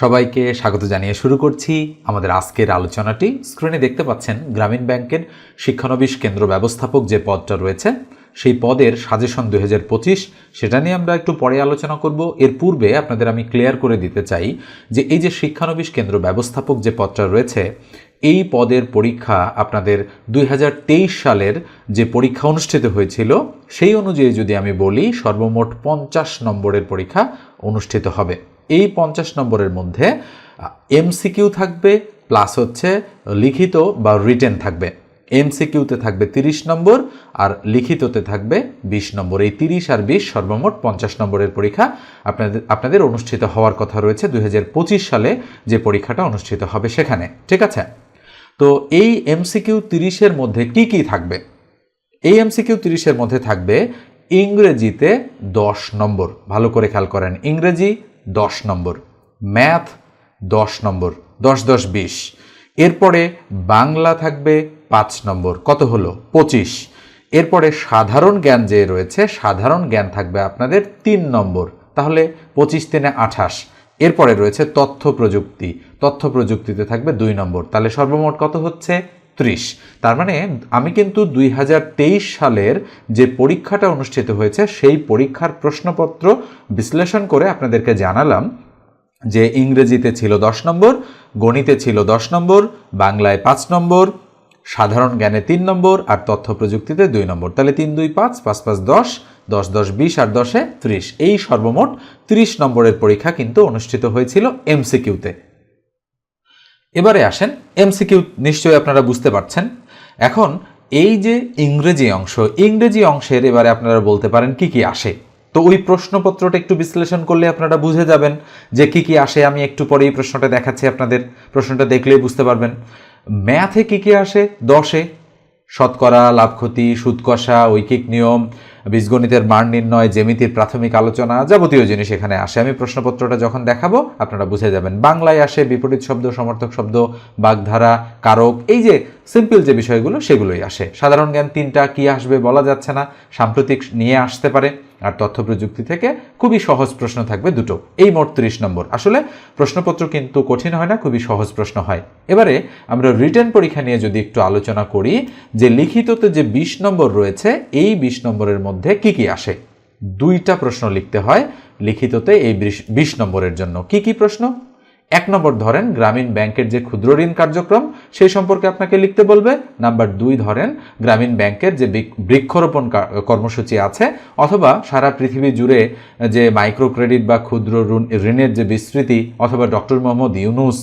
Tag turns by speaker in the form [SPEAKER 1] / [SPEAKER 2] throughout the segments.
[SPEAKER 1] সবাইকে স্বাগত জানিয়ে শুরু করছি আমাদের আজকের আলোচনাটি। স্ক্রিনে দেখতে পাচ্ছেন গ্রামীণ ব্যাংকের শিক্ষানবিশ কেন্দ্র ব্যবস্থাপক যে পদটা রয়েছে, সেই পদের সাজেশন দুই হাজার পঁচিশ, সেটা নিয়ে আমরা একটু পরে আলোচনা করব। এর পূর্বে আপনাদের আমি ক্লিয়ার করে দিতে চাই যে এই যে শিক্ষানবিশ কেন্দ্র ব্যবস্থাপক যে পদটা রয়েছে, এই পদের পরীক্ষা আপনাদের দুই হাজার তেইশ সালের যে পরীক্ষা অনুষ্ঠিত হয়েছিল, সেই অনুযায়ী যদি আমি বলি, সর্বমোট পঞ্চাশ নম্বরের পরীক্ষা অনুষ্ঠিত হবে। এই পঞ্চাশ নম্বরের মধ্যে এমসিকিউ থাকবে প্লাস হচ্ছে লিখিত বা রিটেন থাকবে। এমসিকিউতে থাকবে তিরিশ নম্বর, আর লিখিততে থাকবে বিশ নম্বর। এই তিরিশ আর বিশ সর্বমোট পঞ্চাশ নম্বরের পরীক্ষা আপনাদের আপনাদের অনুষ্ঠিত হওয়ার কথা রয়েছে। দুই হাজার পঁচিশ সালে যে পরীক্ষাটা অনুষ্ঠিত হবে সেখানে। ঠিক আছে? তো এই এমসিকিউ তিরিশের মধ্যে কি কি থাকবে? এই এমসিকিউ তিরিশের মধ্যে থাকবে ইংরেজিতে দশ নম্বর। ভালো করে খেয়াল করেন। ইংরেজি দশ নম্বর। ম্যাথ দশ নম্বর, দশ দশ, বিশ। এরপরে বাংলা থাকবে পাঁচ নম্বর, কত হলো? পঁচিশ। এরপরে সাধারণ জ্ঞান যে রয়েছে, সাধারণ জ্ঞান থাকবে আপনাদের তিন নম্বর, তাহলে পঁচিশ তিনে আঠাশ। এরপরে রয়েছে তথ্য প্রযুক্তি, তথ্য প্রযুক্তিতে থাকবে দুই নম্বর। তাহলে সর্বমোট কত হচ্ছে? ত্রিশ। তার মানে আমি কিন্তু দুই হাজার তেইশ সালের যে পরীক্ষাটা অনুষ্ঠিত হয়েছে, সেই পরীক্ষার প্রশ্নপত্র বিশ্লেষণ করে আপনাদেরকে জানালাম যে ইংরেজিতে ছিল দশ নম্বর, গণিতে ছিল দশ নম্বর, বাংলায় পাঁচ নম্বর, সাধারণ জ্ঞানে তিন নম্বর আর তথ্য প্রযুক্তিতে দুই নম্বর। তাহলে তিন, দুই, পাঁচ পাঁচ পাঁচ, দশ দশ দশ, বিশ আর দশে ত্রিশ। এই সর্বমোট ত্রিশ নম্বরের পরীক্ষা কিন্তু অনুষ্ঠিত হয়েছিল এমসিকিউতে এবারে আসেন এমসিকিউ নিশ্চয়ই আপনারা বুঝতে পারছেন। এখন এই যে ইংরেজি অংশ, ইংরেজি অংশের এবারে আপনারা বলতে পারেন কি কি আসে? তো ওই প্রশ্নপত্রটা একটু বিশ্লেষণ করলে আপনারা বুঝে যাবেন যে কি কি আসে। আমি একটু পরে এই প্রশ্নটা দেখাচ্ছি আপনাদের, প্রশ্নটা দেখলেই বুঝতে পারবেন। ম্যাথে কি কি আসে? দশে, শতকরা, লাভ ক্ষতি, সুদ কষা, ঐকিক নিয়ম বীজগণিতের মান নির্ণয়, জ্যামিতির প্রাথমিক আলোচনা যাবতীয় জিনিস এখানে আসে। আমি প্রশ্নপত্রটা যখন দেখাবো, আপনারা বুঝে যাবেন। বাংলায় আসে বিপরীত শব্দ, সমর্থক শব্দ, বাগধারা, কারক, এই যে সিম্পল যে বিষয়গুলো, সেগুলোই আসে। সাধারণ জ্ঞান তিনটা কি আসবে বলা যাচ্ছে না, সাম্প্রতিক নিয়ে আসতে পারে। আর তথ্য প্রযুক্তি থেকে খুবই সহজ প্রশ্ন থাকবে দুটো। এই মোট ত্রিশ নম্বর। আসলে প্রশ্নপত্র কিন্তু কঠিন হয় না, খুবই সহজ প্রশ্ন হয়। এবারে আমরা রিটার্ন পরীক্ষা নিয়ে যদি একটু আলোচনা করি, যে লিখিততে যে বিশ নম্বর রয়েছে, এই বিশ নম্বরের মধ্যে কি কি আসে? দুইটা প্রশ্ন লিখতে হয় লিখিততে এই বিশ নম্বরের জন্য। কি কি প্রশ্ন? এক নম্বর ধরেন গ্রামীণ ব্যাংকের যে ক্ষুদ্র ঋণ কার্যক্রম, সেই সম্পর্কে আপনাকে লিখতে বলবে। নাম্বার দুই ধরেন গ্রামীণ ব্যাংকের যে বৃক্ষরোপণ কর্মসূচি আছে, অথবা সারা পৃথিবী জুড়ে যে মাইক্রো ক্রেডিট বা ক্ষুদ্র ঋণের যে বিস্তৃতি, অথবা ডক্টর মোহাম্মদ ইউনুস,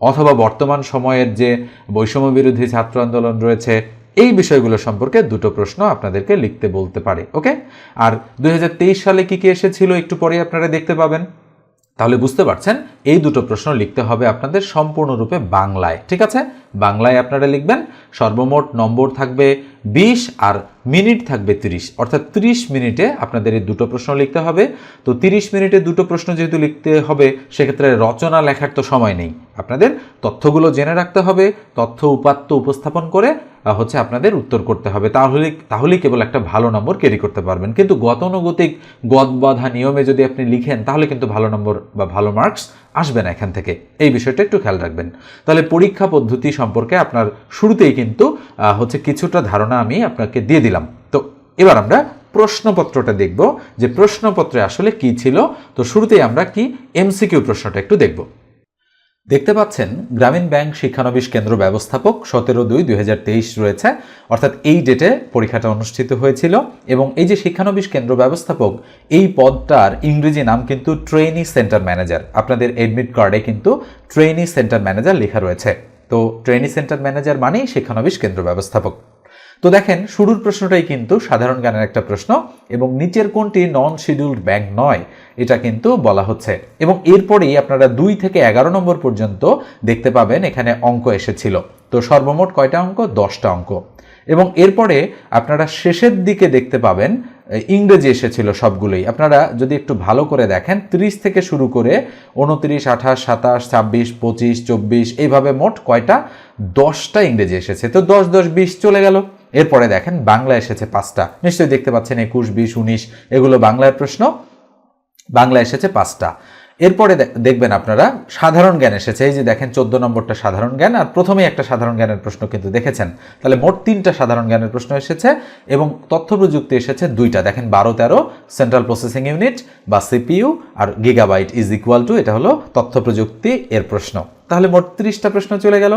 [SPEAKER 1] অথবা বর্তমান সময়ের যে বৈষম্য বিরোধী ছাত্র আন্দোলন রয়েছে, এই বিষয়গুলো সম্পর্কে দুটো প্রশ্ন আপনাদেরকে লিখতে বলতে পারে, ওকে? আর দুই হাজার তেইশ সালে কি কি এসেছিল একটু পরে আপনারা দেখতে পাবেন। তাহলে বুঝতে পারছেন, এই দুটো প্রশ্ন লিখতে হবে আপনাদের সম্পূর্ণরূপে বাংলায়, ঠিক আছে? বাংলায় আপনারা লিখবেন, সর্বমোট নম্বর থাকবে বিশ আর মিনিট থাকবে তিরিশ। অর্থাৎ তিরিশ মিনিটে আপনাদের এই দুটো প্রশ্ন লিখতে হবে। তো তিরিশ মিনিটে দুটো প্রশ্ন যেহেতু লিখতে হবে, সেক্ষেত্রে রচনা লেখার তো সময় নেই। আপনাদের তথ্যগুলো জেনে রাখতে হবে, তথ্য উপাত্ত উপস্থাপন করে হচ্ছে আপনাদের উত্তর করতে হবে। তাহলে, তাহলেই কেবল একটা ভালো নম্বর ক্যারি করতে পারবেন। কিন্তু গতানুগতিক গদবাধা নিয়মে যদি আপনি লিখেন, তাহলে কিন্তু ভালো নম্বর বা ভালো মার্কস আসবে না এখান থেকে। এই বিষয়টা একটু খেয়াল রাখবেন। তাহলে পরীক্ষা পদ্ধতি সম্পর্কে আপনার শুরুতেই কিন্তু হচ্ছে কিছুটা ধারণা আমি আপনাকে দিয়ে দিলাম। তো এবার আমরা প্রশ্নপত্রটা দেখব। যে প্রশ্নপত্রে আসলে কি ছিল, তো শুরুতেই আমরা কি এমসিকিউ প্রশ্নটা একটু দেখব। দেখতে পাচ্ছেন, গ্রামীণ ব্যাংক শিক্ষানবিশ কেন্দ্র ব্যবস্থাপক সতেরো দুই দুই রয়েছে। অর্থাৎ এই ডেটে পরীক্ষাটা অনুষ্ঠিত হয়েছিল এবং এই যে শিক্ষানবিশ কেন্দ্র ব্যবস্থাপক, এই পদটার ইংরেজি নাম কিন্তু ট্রেনি সেন্টার ম্যানেজার। আপনাদের এডমিট কার্ডে কিন্তু ট্রেনি সেন্টার ম্যানেজার লেখা রয়েছে। তো ট্রেনি সেন্টার ম্যানেজার মানেই শিক্ষানবিশ কেন্দ্র ব্যবস্থাপক। তো দেখেন, শুরুর প্রশ্নটাই কিন্তু সাধারণ জ্ঞানের একটা প্রশ্ন এবং নিচের কোনটি নন শিডিউল্ড ব্যাংক নয়, এটা কিন্তু বলা হচ্ছে। এবং এরপরেই আপনারা দুই থেকে এগারো নম্বর পর্যন্ত দেখতে পাবেন এখানে অঙ্ক এসেছিল। তো সর্বমোট কয়টা অঙ্ক? দশটা অঙ্ক। এবং এরপরে আপনারা শেষের দিকে দেখতে পাবেন ইংরেজি এসেছিল সবগুলোই। আপনারা যদি একটু ভালো করে দেখেন, ত্রিশ থেকে শুরু করে উনত্রিশ আঠাশ, সাতাশ, ছাব্বিশ, পঁচিশ, চব্বিশ, এইভাবে মোট কয়টা? দশটা ইংরেজি এসেছে। তো দশ দশ, বিশ চলে গেল। এরপরে দেখেন বাংলা এসেছে পাঁচটা। নিশ্চয়ই দেখতে পাচ্ছেন, একুশ, বিশ, উনিশ, এগুলো বাংলার প্রশ্ন। বাংলা এসেছে পাঁচটা। এরপরে দেখবেন আপনারা, সাধারণ জ্ঞান এসেছে। এই যে দেখেন, চোদ্দ নম্বরটা সাধারণ জ্ঞান, আর প্রথমেই একটা সাধারণ জ্ঞানের প্রশ্ন কিন্তু দেখেছেন। তাহলে মোট তিনটা সাধারণ জ্ঞানের প্রশ্ন এসেছে, এবং তথ্য প্রযুক্তি এসেছে দুইটা। দেখেন, বারো, তেরো সেন্ট্রাল প্রসেসিং ইউনিট বা সিপিইউ আর গিগাবাইট ইজ ইকুয়াল টু এটা হলো তথ্য প্রযুক্তি এর প্রশ্ন। তাহলে মোট ত্রিশটা প্রশ্ন চলে গেল।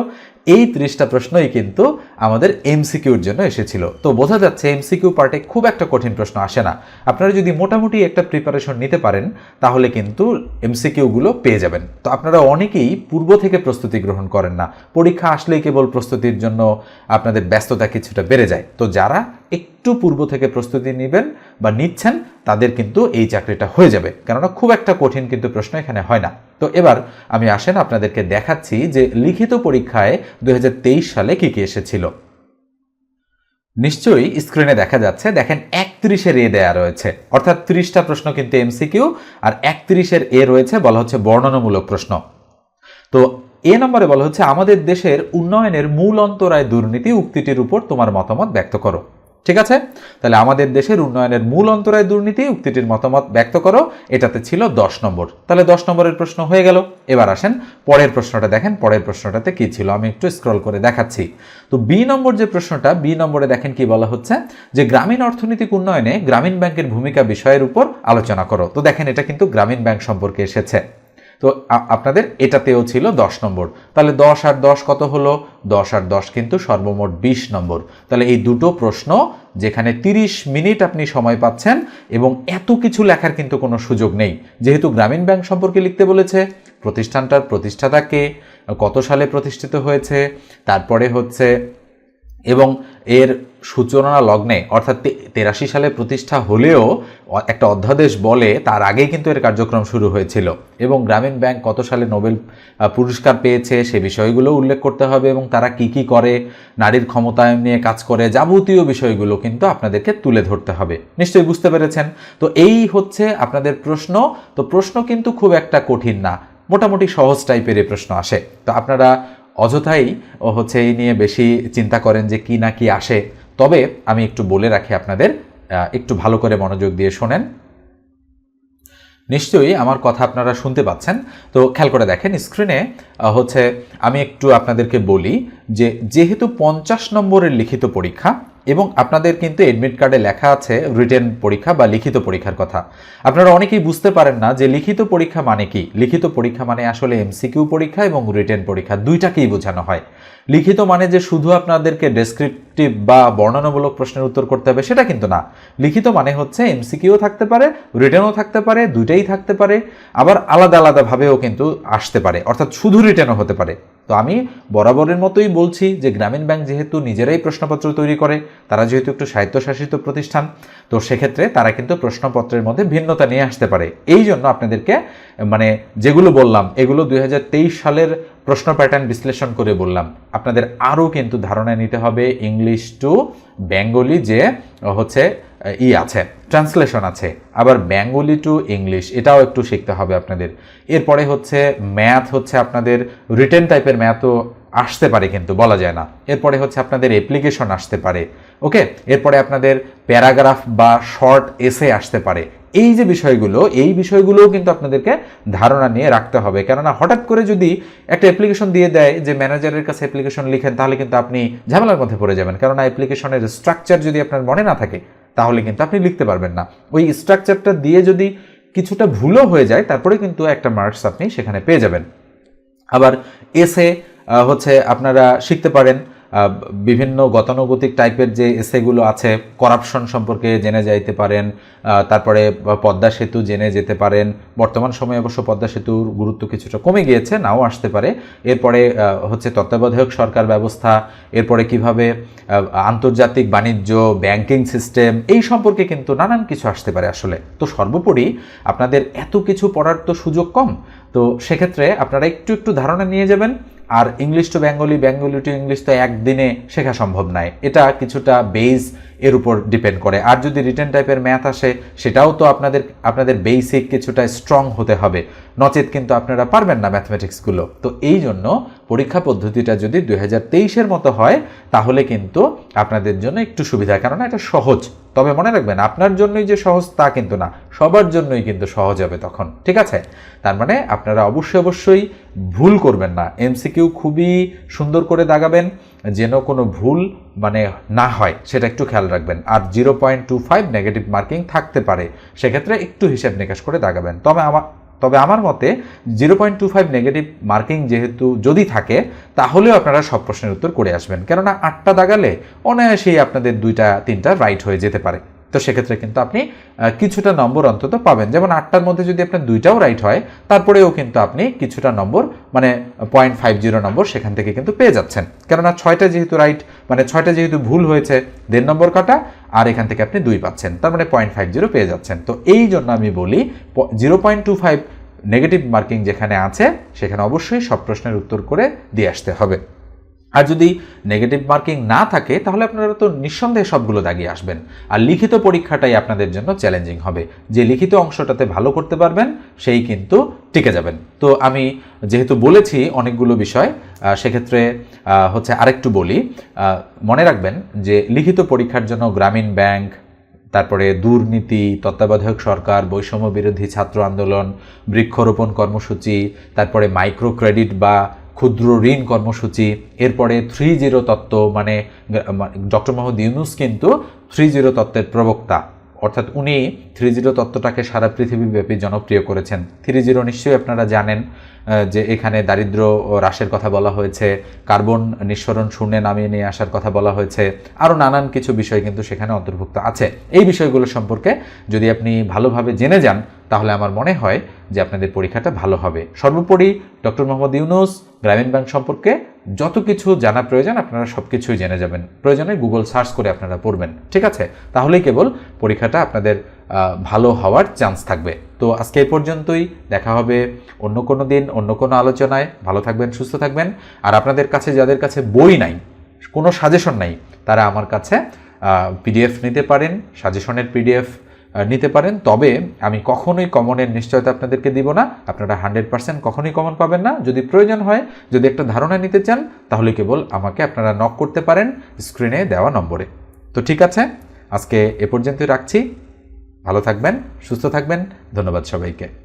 [SPEAKER 1] এই ত্রিশটা প্রশ্নই কিন্তু আমাদের এমসিকিউর জন্য এসেছিল। তো বোঝা যাচ্ছে এমসিকিউ পার্টে খুব একটা কঠিন প্রশ্ন আসে না। আপনারা যদি মোটামুটি একটা প্রিপারেশন নিতে পারেন, তাহলে কিন্তু এমসিকিউগুলো পেয়ে যাবেন। তো আপনারা অনেকেই পূর্ব থেকে প্রস্তুতি গ্রহণ করেন না। পরীক্ষা আসলেই কেবল প্রস্তুতির জন্য আপনাদের ব্যস্ততা কিছুটা বেড়ে যায়। তো যারা একটু পূর্ব থেকে প্রস্তুতি নেবেন বা নিচ্ছেন, তাদের কিন্তু এই চাকরিটা হয়ে যাবে। কেননা খুব একটা কঠিন কিন্তু প্রশ্ন এখানে হয় না। তো এবার আমি আসেন আপনাদেরকে দেখাচ্ছি যে লিখিত পরীক্ষায় দুই হাজার তেইশ সালে কি কি এসেছিল। নিশ্চয়ই স্ক্রিনে দেখা যাচ্ছে, দেখেন একত্রিশের এ দেয়া রয়েছে। অর্থাৎ ত্রিশটা প্রশ্ন কিন্তু এমসিকিউ আর একত্রিশের এ রয়েছে, বলা হচ্ছে বর্ণনামূলক প্রশ্ন। তো এ নম্বরে বলা হচ্ছে, আমাদের দেশের উন্নয়নের মূল অন্তরায় দুর্নীতি উক্তিটির উপর তোমার মতামত ব্যক্ত করো। ঠিক আছে? তাহলে আমাদের দেশের উন্নয়নের মূল অন্তরায় দুর্নীতি, উক্তিটির মতামত ব্যক্ত করো। এটাতে ছিল দশ নম্বর। তাহলে দশ নম্বরের প্রশ্ন হয়ে গেল। এবার আসেন পরের প্রশ্নটা দেখেন। পরের প্রশ্নটাতে কি ছিল? আমি একটু স্ক্রল করে দেখাচ্ছি। তো বি নম্বর যে প্রশ্নটা, বি নম্বরে দেখেন কি বলা হচ্ছে? যে গ্রামীণ অর্থনৈতিক উন্নয়নে গ্রামীণ ব্যাংকের ভূমিকা বিষয়ের উপর আলোচনা করো। তো দেখেন এটা কিন্তু গ্রামীণ ব্যাংক সম্পর্কে এসেছে। তো আপনাদের এটাতেও ছিল দশ নম্বর। তাহলে দশ আর দশ কত হলো? দশ আর দশ কিন্তু সর্বমোট বিশ নম্বর। তাহলে এই দুটো প্রশ্ন যেখানে তিরিশ মিনিট আপনি সময় পাচ্ছেন এবং এত কিছু লেখার কিন্তু কোনো সুযোগ নেই। যেহেতু গ্রামীণ ব্যাংক সম্পর্কে লিখতে বলেছে, প্রতিষ্ঠানটার প্রতিষ্ঠাতাকে কত সালে প্রতিষ্ঠিত হয়েছে, তারপরে হচ্ছে এবং এর সূচনা লগ্নে, অর্থাৎ তেরাশি সালে প্রতিষ্ঠা হলেও একটা অধ্যাদেশ বলে তার আগেই কিন্তু এর কার্যক্রম শুরু হয়েছিল। এবং গ্রামীণ ব্যাংক কত সালে নোবেল পুরস্কার পেয়েছে সে বিষয়গুলো উল্লেখ করতে হবে এবং তারা কি কি করে, নারীর ক্ষমতায়ন নিয়ে কাজ করে, যাবতীয় বিষয়গুলো কিন্তু আপনাদেরকে তুলে ধরতে হবে। নিশ্চয়ই বুঝতে পেরেছেন? তো এই হচ্ছে আপনাদের প্রশ্ন। তো প্রশ্ন কিন্তু খুব একটা কঠিন না। মোটামুটি সহজ টাইপের প্রশ্ন আসে। তো আপনারা অযথাই হচ্ছে এই নিয়ে বেশি চিন্তা করেন যে কি না কি আসে। তবে আমি একটু বলে রাখি আপনাদের একটু ভালো করে মনোযোগ দিয়ে শোনেন। নিশ্চয়ই আমার কথা আপনারা শুনতে পাচ্ছেন। তো খেয়াল করে দেখেন স্ক্রিনে হচ্ছে আমি একটু আপনাদেরকে বলি যে যেহেতু পঞ্চাশ নম্বরের লিখিত পরীক্ষা এবং আপনাদের কিন্তু এডমিট কার্ডে লেখা আছে রিটেন পরীক্ষা বা লিখিত পরীক্ষার কথা। আপনারা অনেকেই বুঝতে পারেন না যে লিখিত পরীক্ষা মানে কি? লিখিত পরীক্ষা মানে আসলে এমসিকিউ পরীক্ষা এবং রিটেন পরীক্ষা, দুইটাকেই বোঝানো হয়। লিখিত মানে যে শুধু আপনাদেরকে ডেসক্রিপটিভ বা বর্ণনামূলক প্রশ্নের উত্তর করতে হবে, সেটা কিন্তু না। লিখিত মানে হচ্ছে এমসিকিউ থাকতে পারে রিটার্নও থাকতে পারে, দুইটাই থাকতে পারে, আবার আলাদা আলাদাভাবেও কিন্তু আসতে পারে, অর্থাৎ শুধু রিটার্নও হতে পারে। তো আমি বরাবরের মতোই বলছি যে গ্রামীণ ব্যাংক যেহেতু নিজেরাই প্রশ্নপত্র তৈরি করে, তারা যেহেতু একটু স্বায়ত্তশাসিত প্রতিষ্ঠান, তো সেক্ষেত্রে তারা কিন্তু প্রশ্নপত্রের মধ্যে ভিন্নতা নিয়ে আসতে পারে। এই জন্য আপনাদেরকে মানে যেগুলো বললাম, এগুলো দুই হাজার তেইশ সালের প্রশ্ন প্যাটার্ন বিশ্লেষণ করে বললাম। আপনাদের আরও কিন্তু ধারণা নিতে হবে ইংলিশ টু বেঙ্গলি যে হচ্ছে ই আছে ট্রান্সলেশন আছে। আবার বেঙ্গলি টু ইংলিশ এটাও একটু শিখতে হবে আপনাদের। এরপরে হচ্ছে ম্যাথ হচ্ছে আপনাদের রিটেন টাইপের ম্যাথও আসতে পারে কিন্তু, বলা যায় না। এরপরে হচ্ছে আপনাদের অ্যাপ্লিকেশন আসতে পারে। ওকে এরপরে আপনাদের প্যারাগ্রাফ বা শর্ট এসে আসতে পারে। এই যে বিষয়গুলো, এই বিষয়গুলোও কিন্তু আপনাদেরকে ধারণা নিয়ে রাখতে হবে। কেননা হঠাৎ করে যদি একটা অ্যাপ্লিকেশন দিয়ে দেয় যে ম্যানেজারের কাছে অ্যাপ্লিকেশন লিখেন, তাহলে কিন্তু আপনি ঝামেলার মধ্যে পড়ে যাবেন। কেননা অ্যাপ্লিকেশনের স্ট্রাকচার যদি আপনার মনে না থাকে, তাহলে কিন্তু আপনি লিখতে পারবেন না। ওই স্ট্রাকচারটা দিয়ে যদি কিছুটা ভুলও হয়ে যায়, তারপরে কিন্তু একটা মার্কস আপনি সেখানে পেয়ে যাবেন। আবার এসে হচ্ছে আপনারা শিখতে পারেন। বিভিন্ন গতানুগতিক টাইপের যে এসেগুলো আছে করাপশন সম্পর্কে জেনে যাইতে পারেন তারপরে পদ্মা সেতু জেনে যেতে পারেন, বর্তমান সময়ে অবশ্য পদ্মা সেতুর গুরুত্ব কিছুটা কমে গিয়েছে, নাও আসতে পারে। এরপরে হচ্ছে তত্ত্বাবধায়ক সরকার ব্যবস্থা, এরপরে কীভাবে আন্তর্জাতিক বাণিজ্য ব্যাংকিং সিস্টেম এই সম্পর্কে কিন্তু নানান কিছু আসতে পারে আসলে। তো সর্বোপরি আপনাদের এত কিছু পড়ার তো সুযোগ কম, তো সেক্ষেত্রে আপনারা একটু একটু ধারণা নিয়ে যাবেন। আর English to Bengali Bengali to English তো একদিনে শেখা সম্ভব নয়। এটা কিছুটা বেস এর উপর ডিপেন্ড করে। আর যদি রিটেন টাইপের ম্যাথ আসে, সেটাও তো আপনাদের আপনাদের বেসিক কিছুটা স্ট্রং হতে হবে। নচেত কিন্তু আপনারা পারবেন না ম্যাথমেটিক্সগুলো তো এই জন্য পরীক্ষা পদ্ধতিটা যদি দুই হাজার মতো হয়, তাহলে কিন্তু আপনাদের জন্য একটু সুবিধা। কেননা এটা সহজ। তবে মনে রাখবেন, আপনার জন্যই যে সহজ তা কিন্তু না, সবার জন্যই কিন্তু সহজ হবে তখন, ঠিক আছে? তার মানে আপনারা অবশ্যই অবশ্যই ভুল করবেন না, এমসিকিউ খুবই সুন্দর করে দাগাবেন, যেন কোনো ভুল মানে না হয়, সেটা একটু খেয়াল রাখবেন, আর zero point two five negative marking থাকতে পারে, সেক্ষেত্রে একটু হিসেব নিকাশ করে দাগাবেন, তবে আমার তবে আমার মতে zero point two five negative marking যেহেতু যদি থাকে, তাহলেও আপনারা সব প্রশ্নের উত্তর করে আসবেন। কেননা আটটা দাগালে অনায়াসেই আপনাদের দুইটা, তিনটা রাইট হয়ে যেতে পারে। তো সেক্ষেত্রে কিন্তু আপনি কিছুটা নম্বর অন্তত পাবেন। যেমন আটটার মধ্যে যদি আপনার দুইটাও রাইট হয়, তারপরেও কিন্তু আপনি কিছুটা নম্বর মানে পয়েন্ট ফাইভ জিরো নম্বর সেখান থেকে কিন্তু পেয়ে যাচ্ছেন। কেননা ছয়টা যেহেতু রাইট মানে ছয়টা যেহেতু ভুল হয়েছে, দেড় নম্বর কাটা, আর এখান থেকে আপনি দুই পাচ্ছেন। তার মানে পয়েন্ট ফাইভ জিরো পেয়ে যাচ্ছেন। তো এই জন্য আমি বলি zero point two five negative marking যেখানে আছে, সেখানে অবশ্যই সব প্রশ্নের উত্তর করে দিয়ে আসতে হবে। আর যদি নেগেটিভ মার্কিং না থাকে, তাহলে আপনারা তো নিঃসন্দেহে সবগুলো দাগিয়ে আসবেন। আর লিখিত পরীক্ষাটাই আপনাদের জন্য চ্যালেঞ্জিং হবে। যে লিখিত অংশটাতে ভালো করতে পারবেন, সেই কিন্তু টিকে যাবেন। তো আমি যেহেতু বলেছি অনেকগুলো বিষয় সেক্ষেত্রে হচ্ছে আরেকটু বলি। মনে রাখবেন যে লিখিত পরীক্ষার জন্য গ্রামীণ ব্যাংক, তারপরে দুর্নীতি, তত্ত্বাবধায়ক সরকার, বৈষম্য বিরোধী ছাত্র আন্দোলন, বৃক্ষরোপণ কর্মসূচি, তারপরে মাইক্রো ক্রেডিট বা ক্ষুদ্র ঋণ কর্মসূচি, এরপরে থ্রি জিরো তত্ত্ব মানে ডক্টর মোহাম্মদ ইউনুস কিন্তু থ্রি জিরো তত্ত্বের প্রবক্তা। অর্থাৎ উনি থ্রি জিরো তত্ত্বটাকে সারা পৃথিবীব্যাপী জনপ্রিয় করেছেন। থ্রি জিরো নিশ্চয়ই আপনারা জানেন যে এখানে দারিদ্র হ্রাসের কথা বলা হয়েছে, কার্বন নিঃসরণ শূন্যে নামিয়ে নিয়ে আসার কথা বলা হয়েছে, আরও নানান কিছু বিষয় কিন্তু সেখানে অন্তর্ভুক্ত আছে। এই বিষয়গুলো সম্পর্কে যদি আপনি ভালোভাবে জেনে যান তাহলে আমার মনে হয় যে আপনাদের পরীক্ষাটা ভালো হবে। সর্বোপরি ডক্টর মোহাম্মদ ইউনুস, গ্রামীণ ব্যাংক সম্পর্কে যত কিছু জানা প্রয়োজন আপনারা সব কিছুই জেনে যাবেন। প্রয়োজনে গুগল সার্চ করে আপনারা পড়বেন। ঠিক আছে? তাহলেই কেবল পরীক্ষাটা আপনাদের ভালো হওয়ার চান্স থাকবে। তো আজকে এই পর্যন্তই। দেখা হবে অন্য কোনো দিন, অন্য কোনো আলোচনায়। ভালো থাকবেন, সুস্থ থাকবেন। আর আপনাদের কাছে, যাদের কাছে বই নাই, কোনো সাজেশন নাই, তারা আমার কাছে পিডিএফ নিতে পারেন। সাজেশনের পিডিএফ নিতে পারেন। তবে আমি কখনোই কমনের নিশ্চয়তা আপনাদেরকে দিব না। আপনারা হান্ড্রেড পার্সেন্ট কখনোই কমন পাবেন না। যদি প্রয়োজন হয়, যদি একটা ধারণা নিতে চান, তাহলে কেবল আমাকে আপনারা নক করতে পারেন স্ক্রিনে দেওয়া নম্বরে। তো ঠিক আছে, আজকে এ পর্যন্তই রাখছি। ভালো থাকবেন, সুস্থ থাকবেন। ধন্যবাদ সবাইকে।